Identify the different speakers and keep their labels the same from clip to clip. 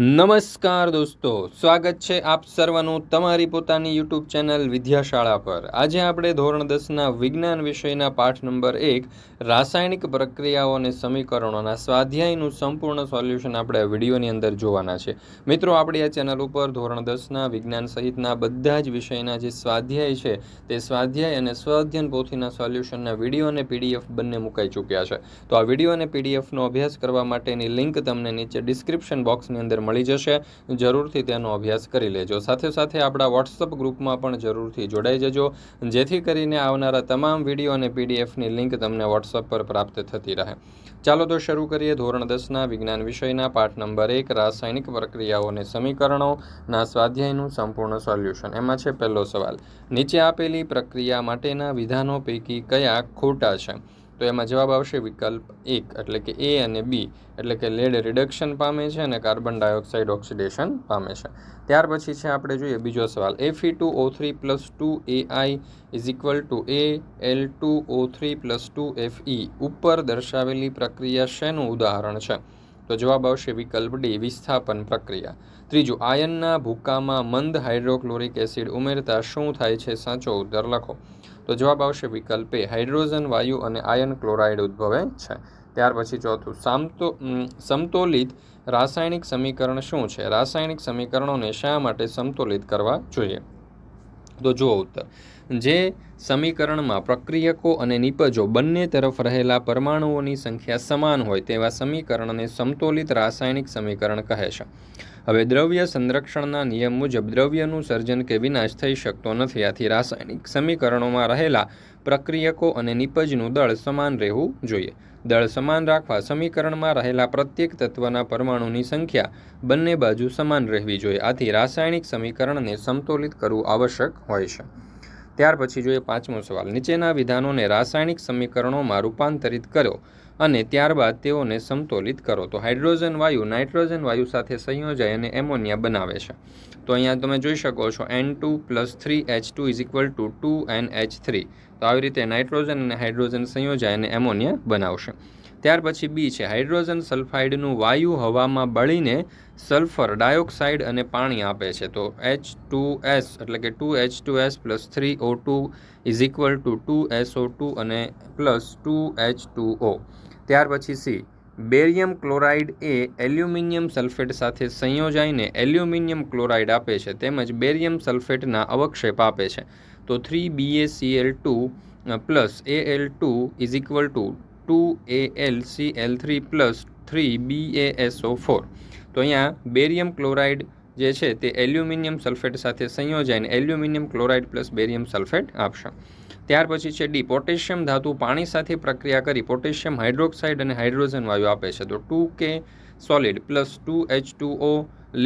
Speaker 1: નમસ્કાર દોસ્તો, સ્વાગત છે આપ સર્વનું તમારી પોતાની યુટ્યુબ ચેનલ વિદ્યાશાળા પર. આજે આપણે ધોરણ દસના વિજ્ઞાન વિષયના પાઠ નંબર એક, રાસાયણિક પ્રક્રિયાઓ અને સમીકરણોના સ્વાધ્યાયનું સંપૂર્ણ સોલ્યુશન આપણે વિડીયોની અંદર જોવાના છે. મિત્રો, આપણી આ ચેનલ ઉપર ધોરણ દસના વિજ્ઞાન સહિતના બધા જ વિષયના જે સ્વાધ્યાય છે, તે સ્વાધ્યાય અને સ્વાધ્યન પોથીના સોલ્યુશનના વીડિયો અને પીડીએફ બંને મુકાઈ ચૂક્યા છે. તો આ વીડિયો અને પીડીએફનો અભ્યાસ કરવા માટેની લિંક તમને નીચે ડિસ્ક્રિપ્શન બોક્સની અંદર મળી જશે. જરૂરથી તેનો અભ્યાસ કરી લેજો. સાથે સાથે આપણા વોટ્સઅપ ગ્રુપમાં પણ જરૂરથી જોડાઈ જજો. જેથી કરીને આવનારા તમામ વીડિયો અને પીડીએફની લિંક તમને વોટ્સઅપ પર પ્રાપ્ત થતી રહે. ચાલો તો શરૂ કરીએ ધોરણ દસના વિજ્ઞાન વિષયના પાઠ નંબર એક, રાસાયણિક પ્રક્રિયાઓ અને સમીકરણોના સ્વાધ્યાયનું સંપૂર્ણ સોલ્યુશન. એમાં છે પહેલો સવાલ. નીચે આપેલી પ્રક્રિયા માટેના વિધાનો પૈકી કયા ખોટા છે? તો એમાં જવાબ આવશે વિકલ્પ એક, એટલે કે એ અને બી, એટલે કે લેડ રિડક્શન પામે છે અને કાર્બન ડાયોક્સાઇડ ઓક્સિડેશન પામે છે. ત્યાર પછી છે આપણે જોઈએ બીજો સવાલ. F E two O three plus two A I is equal to A L two O three plus two F E ઉપર દર્શાવેલી પ્રક્રિયા શેનું ઉદાહરણ છે? તો જવાબ આવશે વિકલ્પ ડી, વિસ્થાપન પ્રક્રિયા. ત્રીજું, આયનના ભૂકામાં મંદ હાઇડ્રોક્લોરિક એસિડ ઉમેરતા શું થાય છે સાચો ઉત્તર લખો. તો જવાબ આવશે વિકલ્પ એ હાઇડ્રોજન, વાયુ અને આયન ક્લોરાઇડ ઉદ્ભવે છે. ત્યાર પછી ચોથું, સામતો સમતોલિત રાસાયણિક સમીકરણ શું છે? રાસાયણિક સમીકરણોને શા માટે સમતોલિત કરવા જોઈએ? તો જુઓ ઉત્તર. જે સમીકરણમાં પ્રક્રિયકો અને નિપજો બંને તરફ રહેલા પરમાણુઓની સંખ્યા સમાન હોય તેવા સમીકરણને સમતોલિત રાસાયણિક સમીકરણ કહે છે. હવે દ્રવ્ય સંરક્ષણના નિયમ મુજબ દ્રવ્યનું સર્જન કે વિનાશ થઈ શકતો નથી. આથી રાસાયણિક સમીકરણોમાં રહેલા પ્રક્રિયકો અને નિપજનું દળ સમાન રહેવું જોઈએ. દળ સમાન રાખવા સમીકરણમાં રહેલા પ્રત્યેક તત્વના પરમાણુની સંખ્યા બંને બાજુ સમાન રહેવી જોઈએ. આથી રાસાયણિક સમીકરણને સમતોલિત કરવું આવશ્યક હોય છે. ત્યાર પછી જોઈએ પાંચમો સવાલ. નીચેના વિધાનોને રાસાયણિક સમીકરણોમાં રૂપાંતરિત કરો અને ત્યારબાદ તેઓને સમતોલિત કરો. તો હાઇડ્રોજન વાયુ નાઇટ્રોજન વાયુ સાથે સંયોજાય અને એમોનિયા બનાવે છે. તો અહીંયા તમે જોઈ શકો છો N two plus three H two is equal to two N H three તો આવી રીતે નાઇટ્રોજન અને હાઇડ્રોજન સંયોજાય અને એમોનિયા બનાવશે. ત્યાર પછી બી છે, હાઇડ્રોજન સલ્ફાઇડનું વાયુ હવામાં બળીને સલ્ફર ડાયોક્સાઇડ અને પાણી આપે છે. તો એચ ટુ એસ એટલે કે two H two S plus three O two is equal to two two O two plus two H two O ત્યાર પછી સી, બેરિયમ ક્લોરાઇડ એ એલ્યુમિનિયમ સલ્ફેટ સાથે સંયોજાઈને એલ્યુમિનિયમ ક્લોરાઇડ આપે છે, તેમજ બેરિયમ સલ્ફેટના અવક્ષેપ આપે છે. તો three B A C L two plus A L two is equal to two A L C L three plus three B A S O four તો અહીંયા બેરિયમ ક્લોરાઇડ જે છે તે એલ્યુમિનિયમ સલ્ફેટ સાથે સંયોજાઈને aluminium chloride plus barium sulphate આપશે. ત્યાર પછી છે ડી, પોટેશિયમ ધાતુ પાણી સાથે પ્રક્રિયા કરી પોટેશિયમ હાઇડ્રોક્સાઇડ અને હાઇડ્રોજન વાયુ આપે છે. તો two K solid plus two H two O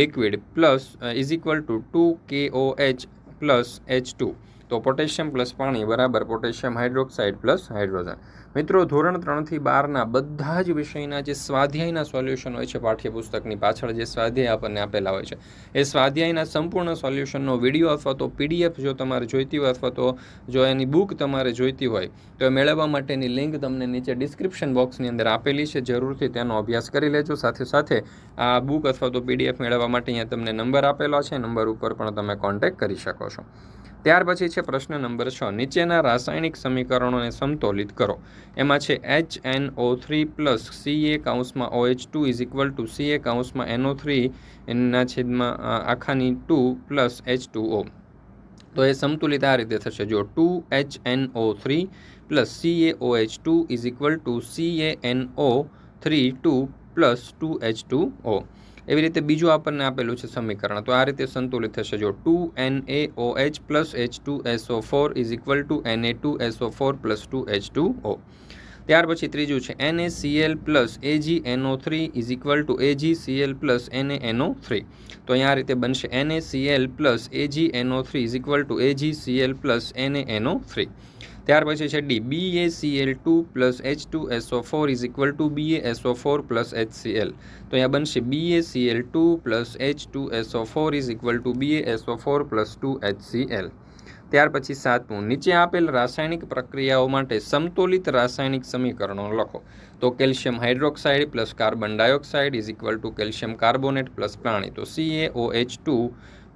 Speaker 1: liquid plus is equal to two K O H plus H two. તો પોટેશિયમ પ્લસ પાણી બરાબર પોટેશિયમ હાઇડ્રોક્સાઇડ પ્લસ હાઇડ્રોજન. મિત્રો, ધોરણ ત્રણથી બારના બધા જ વિષયના જે સ્વાધ્યાયના સોલ્યુશન હોય છે, પાઠ્યપુસ્તકની પાછળ જે સ્વાધ્યાય આપણને આપેલા હોય છે, એ સ્વાધ્યાયના સંપૂર્ણ સોલ્યુશનનો વીડિયો અથવા તો પીડીએફ જો તમારે જોઈતી હોય અથવા તો જો એની બુક તમારે જોઈતી હોય, તો એ મેળવવા માટેની લિંક તમને નીચે ડિસ્ક્રિપ્શન બોક્સની અંદર આપેલી છે. જરૂરથી તેનો અભ્યાસ કરી લેજો. સાથે સાથે આ બુક અથવા તો પીડીએફ મેળવવા માટે અહીંયા તમને નંબર આપેલો છે. નંબર ઉપર પણ તમે કોન્ટેક્ટ કરી શકો છો. ત્યાર પછી છે પ્રશ્ન નંબર છ. નીચેના રાસાયણિક સમીકરણોને સમતોલિત કરો. એમાં છે H N O three plus C A કાઉન્સમાં O H two is equal to C A કાઉન્સમાં NO three એના છેદમાં આખાની two plus H two O તો એ સમતુલિત આ રીતે થશે. જો two H N O three plus C A O H two is equal to C A N O three two plus two H two O એવી રીતે બીજું આપણને આપેલું છે સમીકરણ. તો આ રીતે સંતુલિત થશે. જો two N A O H plus H two S O four is equal to N A two S O four plus two H two O. ત્યાર પછી ત્રીજું છે. N A C L plus A G N O three is equal to A G C L plus N A N O three. તો અહીંયા આ રીતે બનશે. N A C L plus A G N O three is equal to A G C L plus N A N O three. ત્યાર પછી છે D B A C L two plus H two S O four is equal to B A S O four plus H C L તો અહીંયા બનશે B A C L two plus H two S O four is equal to B A S O four plus two H C L ત્યાર પછી સાતમું, નીચે આપેલ રાસાયણિક પ્રક્રિયાઓ માટે સમતોલિત રાસાયણિક સમીકરણો લખો. તો calcium hydroxide plus carbon dioxide is equal to calcium carbonate plus પ્રાણી. તો C A O H two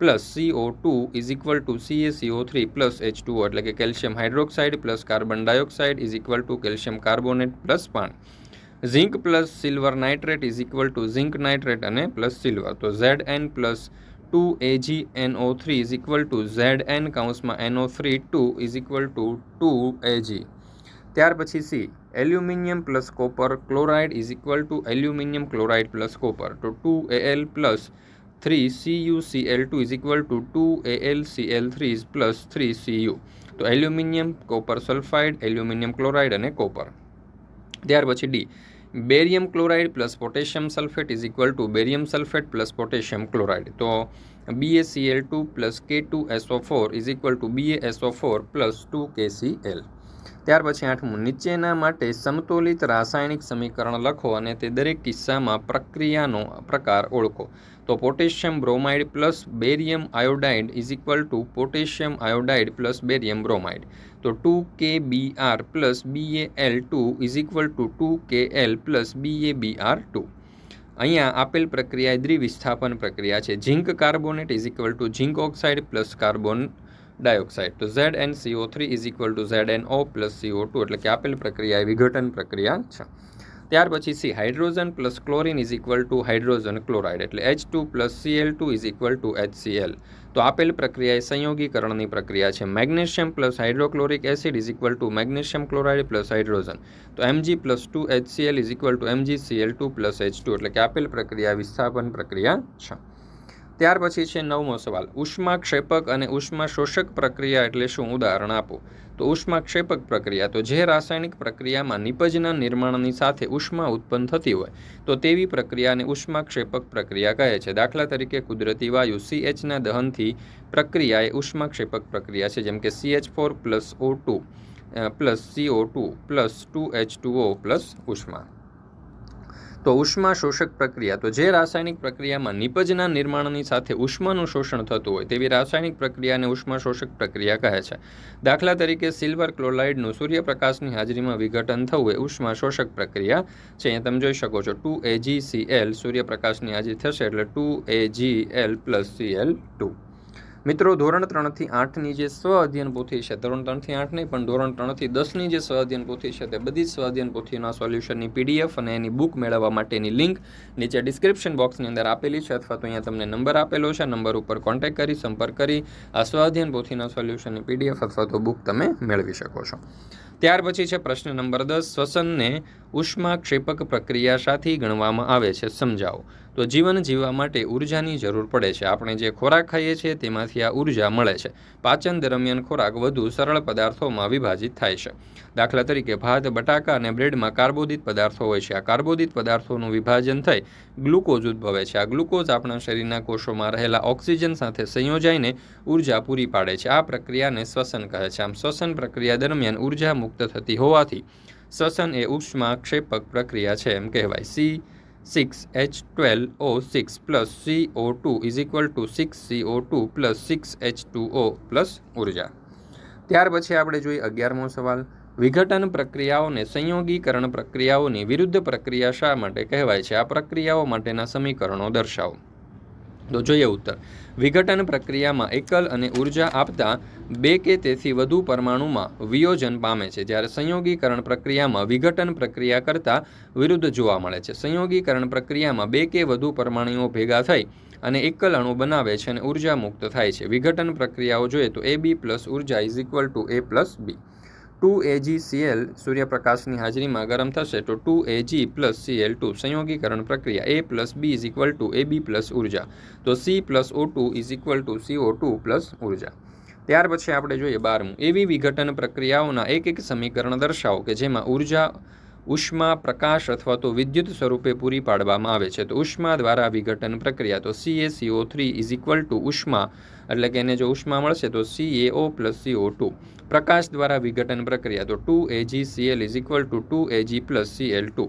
Speaker 1: plus C O two is equal to C A C O three plus H two, એટલે કે calcium hydroxide plus carbon dioxide is equal to calcium carbonate plus પાણી. Zinc plus silver nitrate is equal to zinc nitrate અને plus silver. તો Z N plus two A G N O three is equal to Z N કાઉન્સમાં NO three two is equal to two AG ત્યાર પછી C aluminium plus copper chloride is equal to aluminium chloride plus copper. તો two L plus three C U C L two is equal to two A L C L three plus three C U તો aluminium, copper sulphide, aluminium chloride અને copper. ત્યાર પછી D barium chloride plus potassium sulphate is equal to barium sulphate plus potassium chloride. તો B A C L two plus K two S O four is equal to BaSO4 four plus two KCl ત્યાર પછી આઠમું, નીચેના માટે સમતોલિત રાસાયણિક સમીકરણ લખો અને તે દરેક કિસ્સામાં પ્રક્રિયાનો પ્રકાર ઓળખો. તો potassium bromide plus barium iodide is equal to potassium iodide plus barium bromide. તો two K B R plus B A L two is equal to two K L plus B A B R two. અહીંયા આપેલ પ્રક્રિયા દ્વિવિસ્થાપન પ્રક્રિયા છે. Zinc carbonate is equal to zinc oxide plus carbon dioxide. તો Z N C O three is equal to Z N O plus C O two. એટલે કે આપેલ પ્રક્રિયા એ વિઘટન પ્રક્રિયા છે. ત્યાર પછી C, hydrogen plus chlorine is equal to hydrogen chloride એટલે H two plus C L two is equal to H C L તો આપેલ પ્રક્રિયા એ સંયોગીકરણની પ્રક્રિયા છે. Magnesium plus hydrochloric acid is equal to magnesium chloride plus hydrogen. તો M G plus two H C L is equal to M G C L two plus H two. એટલે કે આપેલ પ્રક્રિયા વિસ્થાપન પ્રક્રિયા છે. ત્યાર પછી છે નવમો સવાલ. ઉષ્માક્ષેપક અને ઉષ્મા શોષક પ્રક્રિયા એટલે શું? ઉદાહરણ આપો. તો ઉષ્માક્ષેપક પ્રક્રિયા, તો જે રાસાયણિક પ્રક્રિયામાં નિપજના નિર્માણની સાથે ઉષ્મા ઉત્પન્ન થતી હોય, તો તેવી પ્રક્રિયાને ઉષ્માક્ષેપક પ્રક્રિયા કહે છે. દાખલા તરીકે કુદરતી વાયુ સીએચના દહનથી પ્રક્રિયા એ ઉષ્માક્ષેપક પ્રક્રિયા છે, જેમ કે C H four plus O two plus C O two plus two H two O plus ઉષ્મા. તો ઉષ્મા શોષક પ્રક્રિયા, તો જે રાસાયણિક પ્રક્રિયામાં નિપજના નિર્માણની સાથે ઉષ્માનું શોષણ થતું હોય તેવી રાસાયણિક પ્રક્રિયાને ઉષ્મા શોષક પ્રક્રિયા કહે છે. દાખલા તરીકે સિલ્વર ક્લોરાઇડનું સૂર્યપ્રકાશની હાજરીમાં વિઘટન થવું એ ઉષ્મા શોષક પ્રક્રિયા છે. અહીંયા તમે જોઈ શકો છો ટુ એજીસીએલ સૂર્યપ્રકાશની હાજરી થશે એટલે two A G L plus C L two. મિત્રો, ધોરણ ત્રણથી આઠની જે સ્વ અધ્યયન પોથી છે, ધોરણ ત્રણથી આઠ નહીં, પણ ધોરણ ત્રણથી દસની જે સ્વ અધ્યયન પોથી છે, તે બધી સ્વ અધ્યયન પોથીના સોલ્યુશનની પીડીએફ અને એની બુક મેળવવા માટેની લિંક નીચે ડિસ્ક્રિપ્શન બોક્સની અંદર આપેલી છે, અથવા તો અહીંયા તમને નંબર આપેલો છે, નંબર ઉપર કોન્ટેક્ટ કરી, સંપર્ક કરી, આ સ્વ અધ્યયન પોથીના સોલ્યુશનની પીડીએફ અથવા તો બુક તમે મેળવી શકો છો. ત્યાર પછી છે પ્રશ્ન નંબર દસ, શ્વસનને ઉષ્માક્ષેપક પ્રક્રિયા સાથે ગણવામાં આવે છે, સમજાવો. તો જીવન જીવવા માટે ઉર્જાની જરૂર પડે છે. આપણે જે ખોરાક ખાઈએ છીએ તેમાંથી આ ઊર્જા મળે છે. પાચન દરમિયાન ખોરાક વધુ સરળ પદાર્થોમાં વિભાજિત થાય છે. દાખલા તરીકે ભાત, બટાકા અને બ્રેડમાં કાર્બોદિત પદાર્થો હોય છે. આ કાર્બોદિત પદાર્થોનું વિભાજન થઈ ગ્લુકોઝ ઉદ્ભવે છે. આ ગ્લુકોઝ આપણા શરીરના કોષોમાં રહેલા ઓક્સિજન સાથે સંયોજાઈને ઊર્જા પૂરી પાડે છે. આ પ્રક્રિયાને શ્વસન કહે છે. આમ શ્વસન પ્રક્રિયા દરમિયાન ઊર્જા મુક્ત થતી હોવાથી શ્વસન એ ઉષ્માક્ષેપક પ્રક્રિયા છે એમ કહેવાય. C six H twelve O six plus C O two is equal to six C O two plus six H two O plus ઊર્જા ત્યાર પછી આપણે જોઈએ અગિયારમો સવાલ. વિઘટન પ્રક્રિયાઓને સંયોગીકરણ પ્રક્રિયાઓની વિરુદ્ધ પ્રક્રિયા શા માટે કહેવાય છે? આ પ્રક્રિયાઓ માટેના સમીકરણો દર્શાવો. તો જોઈએ ઉત્તર. વિઘટન પ્રક્રિયામાં એકલ અને ઊર્જા આપતા બે કે તેથી વધુ પરમાણુમાં વિયોજન પામે છે. જ્યારે સંયોગીકરણ પ્રક્રિયામાં વિઘટન પ્રક્રિયા કરતાં વિરુદ્ધ જોવા મળે છે. સંયોગીકરણ પ્રક્રિયામાં બે કે વધુ પરમાણુઓ ભેગા થઈ અને એકલ અણુ બનાવે છે અને ઊર્જા મુક્ત થાય છે. વિઘટન પ્રક્રિયાઓ જોઈએ તો એ બી પ્લસ ઊર્જા is equal to A plus B two AG CL સૂર્યપ્રકાશની હાજરીમાં ગરમ થશે તો two AG plus C L two સંયોગીકરણ પ્રક્રિયા A plus B is equal to A B plus ઊર્જા. તો C plus O two is equal to C O two plus ઊર્જા. ત્યાર પછી આપણે જોઈએ બારમું. એવી વિઘટન પ્રક્રિયાઓના એક એક સમીકરણ દર્શાવો કે જેમાં ઊર્જા ઉષ્મા, પ્રકાશ અથવા તો વિદ્યુત સ્વરૂપે પૂરી પાડવામાં આવે છે. તો ઉષ્મા દ્વારા વિઘટન પ્રક્રિયા, તો C A C O three is equal to ઉષ્મા, એટલે કે એને જો ઉષ્મા મળશે, તો C A O plus C O two પ્રકાશ દ્વારા વિઘટન પ્રક્રિયા, તો two A G C L is equal to two A G plus C L two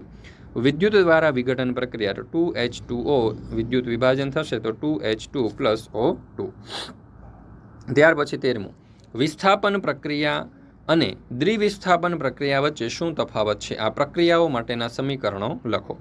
Speaker 1: વિદ્યુત દ્વારા વિઘટન પ્રક્રિયા, તો ટુ એચ ટુ ઓ વિદ્યુત વિભાજન થશે, તો two H two plus O two ત્યાર પછી તેરમું. વિસ્થાપન પ્રક્રિયા અને દ્વિવિસ્થાપન પ્રક્રિયા વચ્ચે શું તફાવત છે? આ પ્રક્રિયાઓ માટેના સમીકરણો લખો.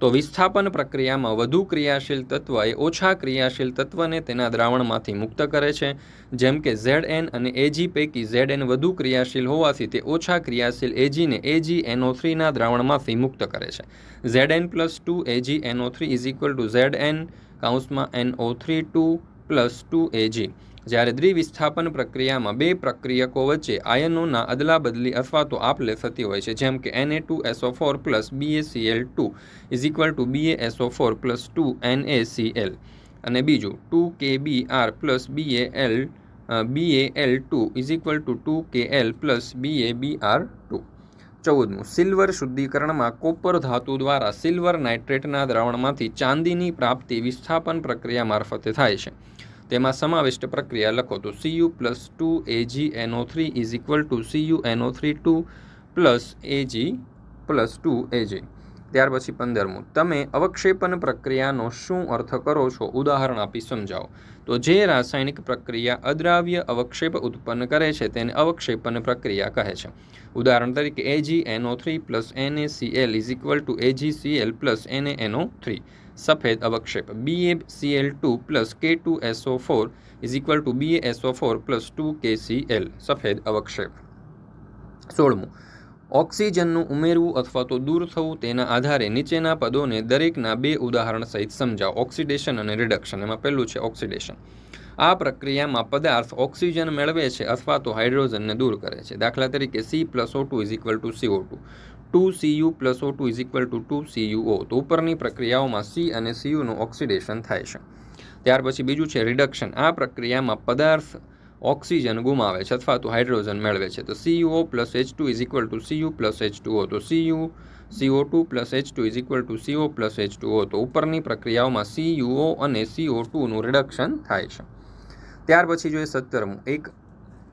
Speaker 1: તો વિસ્થાપન પ્રક્રિયામાં વધુ ક્રિયાશીલ તત્વ એ ઓછા ક્રિયાશીલ તત્વને તેના દ્રાવણમાંથી મુક્ત કરે છે. જેમ કે ઝેડ એન અને એજી પૈકી ઝેડ એન વધુ ક્રિયાશીલ હોવાથી તે ઓછા ક્રિયાશીલ એજીને એજી એનઓ થ્રીના દ્રાવણમાંથી મુક્ત કરે છે. Z N plus two A G N O three is equal to Z N કાઉન્સમાં N O three two plus two A G જ્યારે દ્વિવિસ્થાપન પ્રક્રિયામાં બે પ્રક્રિયકો વચ્ચે આયનોના અદલાબદલી અથવા તો આપલે થતી હોય છે, જેમ કે N A two S O four plus B A C L two is equal to B A S O four plus two N A C L અને બીજું two K B R plus B A L B A L two is equal to two K L plus B A B R two ચૌદમું, silver શુદ્ધિકરણમાં copper ધાતુ દ્વારા silver નાઇટ્રેટના દ્રાવણમાંથી ચાંદીની પ્રાપ્તિ વિસ્થાપન પ્રક્રિયા મારફતે થાય છે. તેમાં સમાવિષ્ટ પ્રક્રિયા લખો તો C U plus two A G N O three is equal to C U N O three two plus A G plus two A G ત્યાર પછી પંદરમું. તમે અવક્ષેપન પ્રક્રિયાનો શું અર્થ કરો છો? ઉદાહરણ આપી સમજાવો. તો જે રાસાયણિક પ્રક્રિયા અદ્રાવ્ય અવક્ષેપ ઉત્પન્ન કરે છે, તેને અવક્ષેપન પ્રક્રિયા કહે છે. ઉદાહરણ તરીકે A G N O three plus N A C L is equal to A G C L plus એને એનઓ થ્રી સફેદ અવક્ષેપ. B A C L two plus K two S O four is equal to B S O four plus two K C L સફેદ અવક્ષેપ. સોળમું, ઓક્સિજનનું ઉમેરવું અથવા તો દૂર થવું તેના આધારે નીચેના પદોને દરેકના બે ઉદાહરણ સહિત સમજાવો. ઓક્સિડેશન અને રિડક્શન, એમાં પહેલું છે ઓક્સિડેશન. આ પ્રક્રિયામાં પદાર્થ ઓક્સિજન મેળવે છે અથવા તો હાઇડ્રોજનને દૂર કરે છે. દાખલા તરીકે C plus O two is equal to C O two two C U plus O two is equal to two C U O તો ઉપરની પ્રક્રિયાઓમાં સી અને સીયુનું ઓક્સિડેશન થાય છે. ત્યાર પછી બીજું છે રિડક્શન આ પ્રક્રિયામાં પદાર્થ ઓક્સિજન ગુમાવે છે અથવા તો હાઇડ્રોજન મેળવે છે. તો C U O plus H two is equal to C U plus H two O તો C U C O two plus H two is equal to C O plus H two O તો ઉપરની પ્રક્રિયાઓમાં સીયુઓ અને CO ટુનું reduction થાય છે. ત્યાર પછી જોઈએ સત્તરમું. એક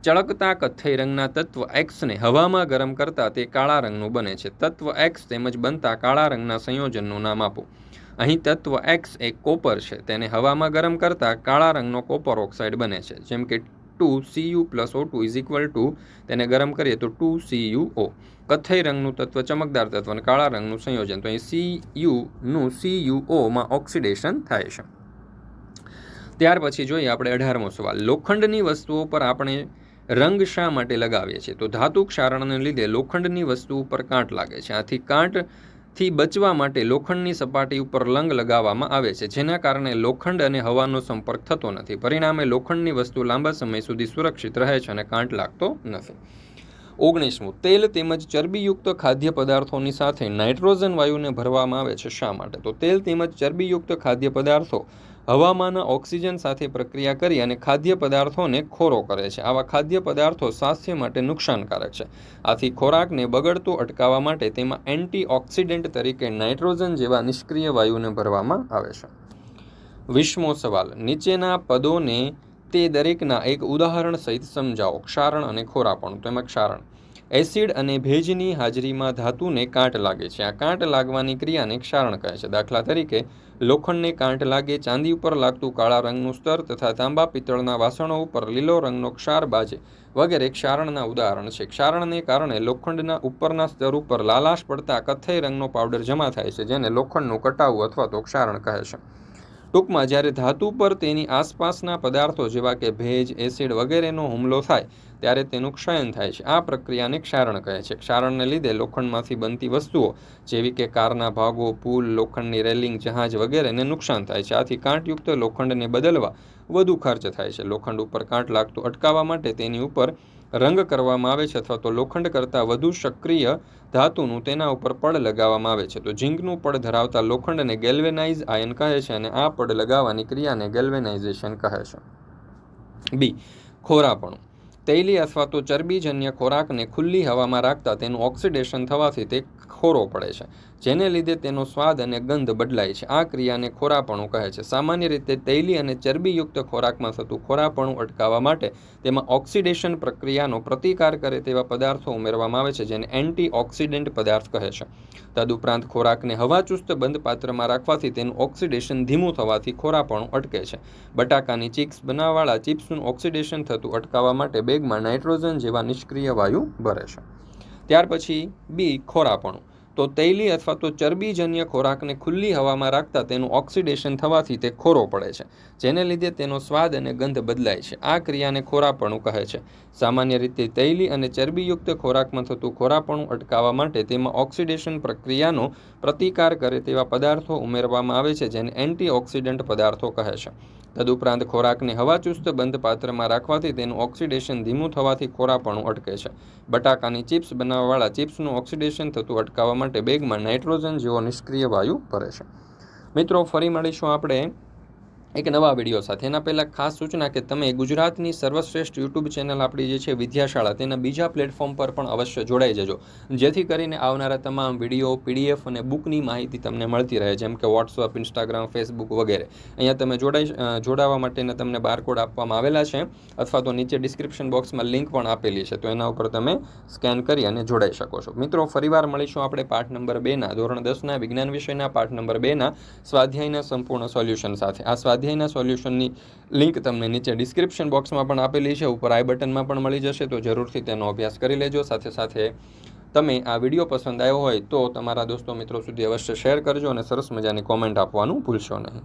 Speaker 1: ચળકતા કથ્થઈ રંગના તત્વ એક્સને હવામાં ગરમ કરતાં તે કાળા રંગનું બને છે. તત્વ એક્સ તેમજ બનતા કાળા રંગના સંયોજનનું નામ આપો. અહીં તત્વ એક્સ એક કોપર છે. તેને હવામાં ગરમ કરતાં કાળા રંગનો કોપર ઓક્સાઇડ બને છે. જેમ કે two C U plus O two is equal to, two ગરમ કરીએ તો ટુ સીયુ ઓ. કથ્થઈ રંગનું તત્વ ચમકદાર તત્વ અને કાળા રંગનું સંયોજન. તો અહીં સી યુનું સી યુ ઓમાં ઓક્સિડેશન થાય છે. ત્યાર પછી જોઈએ આપણે અઢારમો સવાલ. લોખંડની વસ્તુઓ પર આપણે રંગ શા માટે લગાવીએ છીએ? તો ધાતુ ક્ષારણને લીધે લોખંડની વસ્તુ ઉપર કાંટ લાગે છે. આથી કાંટથી બચવા માટે લોખંડની સપાટી ઉપર રંગ લગાવવામાં આવે છે, જેના કારણે લોખંડ અને હવાનો સંપર્ક થતો નથી. પરિણામે લોખંડની વસ્તુ લાંબા સમય સુધી સુરક્ષિત રહે છે અને કાંટ લાગતો નથી. ઓગણીસમું, તેલ તેમજ ચરબીયુક્ત ખાદ્ય પદાર્થોની સાથે નાઇટ્રોજન વાયુને ભરવામાં આવે છે શા માટે? તો તેલ તેમજ ચરબીયુક્ત ખાદ્ય પદાર્થો હવામાંના ઓક્સિજન સાથે પ્રક્રિયા કરી અને ખાદ્ય પદાર્થોને ખોરો કરે છે. આવા ખાદ્ય પદાર્થો સ્વાસ્થ્ય માટે નુકસાનકારક છે. આથી ખોરાકને બગડતો અટકાવવા માટે તેમાં એન્ટીઓક્સિડન્ટ તરીકે નાઇટ્રોજન જેવા નિષ્ક્રિય વાયુને ભરવામાં આવે છે. વિશ્વમો સવાલ, નીચેના પદોને તે દરેકના એક ઉદાહરણ સહિત સમજાવો. ક્ષારણ અને ખોરાપણું તેમાં ક્ષારણ. એસિડ અને ભેજની હાજરીમાં ધાતુને કાંટ લાગે છે. આ કાંટ લાગવાની ક્રિયાને ક્ષારણ કહે છે. દાખલા તરીકે, લોખંડને કાંટ લાગે ચાંદી ઉપર લાગતું કાળા રંગનું સ્તર તથા તાંબા પિત્તળના વાસણો ઉપર લીલો રંગનો ક્ષાર બાજે વગેરે ક્ષારણના ઉદાહરણ છે. ક્ષારણને કારણે લોખંડના ઉપરના સ્તર ઉપર લાલાશ પડતા કથ્થઈ રંગનો પાવડર જમા થાય છે, જેને લોખંડનું કટાવું અથવા તો ક્ષારણ કહે છે. ટૂંકમાં, જ્યારે ધાતુ પર તેની આસપાસના પદાર્થો જેવા કે ભેજ, એસિડ વગેરેનો હુમલો થાય ત્યારે તેનું ક્ષયન થાય છે. આ પ્રક્રિયાને ક્ષારણ કહે છે. ક્ષારણને લીધે લોખંડમાંથી બનતી વસ્તુઓ, જેવી કે કારના ભાગો, પુલ, લોખંડની રેલિંગ, જહાજ વગેરેને નુકસાન થાય છે. આથી કાંટયુક્ત લોખંડને બદલવા વધુ ખર્ચ થાય છે. લોખંડ ઉપર કાંટ લાગતું અટકાવવા માટે તેની ઉપર રંગ કરવામાં આવે છે અથવા તો લોખંડ કરતાં વધુ સક્રિય ધાતુનું તેના ઉપર પડ લગાવવામાં આવે છે. તો ઝીંકનું પડ ધરાવતા લોખંડને ગેલ્વેનાઇઝ આયન કહે છે અને આ પડ લગાવવાની ક્રિયાને ગેલ્વેનાઇઝેશન કહે છે. બી, ખોરાપણું. તૈલી અથવા તો ચરબીજન્ય ખોરાકને ખુલ્લી હવામાં રાખતા તેનું ઓક્સિડેશન થવાથી તે ખોરો પડે છે, જેને લીધે તેનો સ્વાદ અને ગંધ બદલાય છે. આ ક્રિયાને ખોરાપણું કહે છે. સામાન્ય રીતે તૈલી અને ચરબીયુક્ત ખોરાકમાં થતું ખોરાપણું અટકાવવા માટે તેમાં ઓક્સિડેશન પ્રક્રિયાનો પ્રતિકાર કરે તેવા પદાર્થો ઉમેરવામાં આવે છે, જેને એન્ટીઓક્સિડન્ટ પદાર્થ કહે છે. તદુપરાંત ખોરાકને હવાચુસ્ત બંધ પાત્રમાં રાખવાથી તેનું ઓક્સિડેશન ધીમું થવાથી ખોરાપણું અટકે છે. બટાકાની ચિપ્સ બનાવવાળા ચિપ્સનું ઓક્સિડેશન થતું અટકાવવા માટે બેગમાં નાઇટ્રોજન જેવા નિષ્ક્રિય વાયુ ભરે છે. ત્યાર પછી બી ખોરાપણું. તો તૈલી અથવા તો ચરબીજન્ય ખોરાકને ખુલ્લી હવામાં રાખતા તેનું ઓક્સિડેશન થવાથી તે ખોરો પડે છે, જેને લીધે તેનો સ્વાદ અને ગંધ બદલાય છે. આ ક્રિયાને ખોરાપણું કહે છે. સામાન્ય રીતે તૈલી અને ચરબીયુક્ત ખોરાકમાં થતું ખોરાપણું અટકાવવા માટે તેમાં ઓક્સિડેશન પ્રક્રિયાનો પ્રતિકાર કરે તેવા પદાર્થો ઉમેરવામાં આવે છે, જેને એન્ટીઓક્સિડન્ટ પદાર્થો કહે છે. તદુપરાંત ખોરાકને હવાચુસ્ત બંધ પાત્રમાં રાખવાથી તેનું ઓક્સિડેશન ધીમું થવાથી ખોરાપણું અટકે છે. બટાકાની ચિપ્સ બનાવવાવાળા ચિપ્સનું ઓક્સિડેશન થતું અટકાવવા માટે બેગમાં નાઇટ્રોજન જેવો નિષ્ક્રિય વાયુ ભરે છે. મિત્રો, ફરી મળીશું આપણે એક નવા વીડિયો સાથે. એના પહેલાં ખાસ સૂચના કે તમે ગુજરાતની સર્વશ્રેષ્ઠ યુટ્યુબ ચેનલ આપણી જે છે વિદ્યાશાળા, તેના બીજા પ્લેટફોર્મ પર પણ અવશ્ય જોડાઈ જજો. જેથી કરીને આવનારા તમામ વીડિયો, પીડીએફ અને બુકની માહિતી તમને મળતી રહે, જેમ કે વોટ્સઅપ ઇન્સ્ટાગ્રામ ફેસબુક વગેરે. અહીંયા તમે જોડાઈ જોડાવા માટેના તમને બારકોડ આપવામાં આવેલા છે, અથવા તો નીચે ડિસ્ક્રિપ્શન બોક્સમાં લિંક પણ આપેલી છે. તો એના ઉપર તમે સ્કેન કરી અને જોડાઈ શકો છો. મિત્રો, ફરીવાર મળીશું આપણે પાઠ નંબર બેના, ધોરણ દસના વિજ્ઞાન વિષયના પાઠ નંબર બેના સ્વાધ્યાયના સંપૂર્ણ સોલ્યુશન સાથે. આ સ્વાધ્યાયના સોલ્યુશનની લિંક તમને નીચે ડિસ્ક્રિપ્શન બોક્સમાં પણ આપેલી છે. ઉપર આઈ બટનમાં પણ મળી જશે, તો જરૂરથી તેનો અભ્યાસ કરી લેજો. સાથે સાથે તમે આ વીડિયો પસંદ આવ્યો હોય તો તમારા દોસ્તો મિત્રો સુધી અવશ્ય શેર કરજો અને સરસ મજાની કોમેન્ટ આપવાનું ભૂલશો નહીં.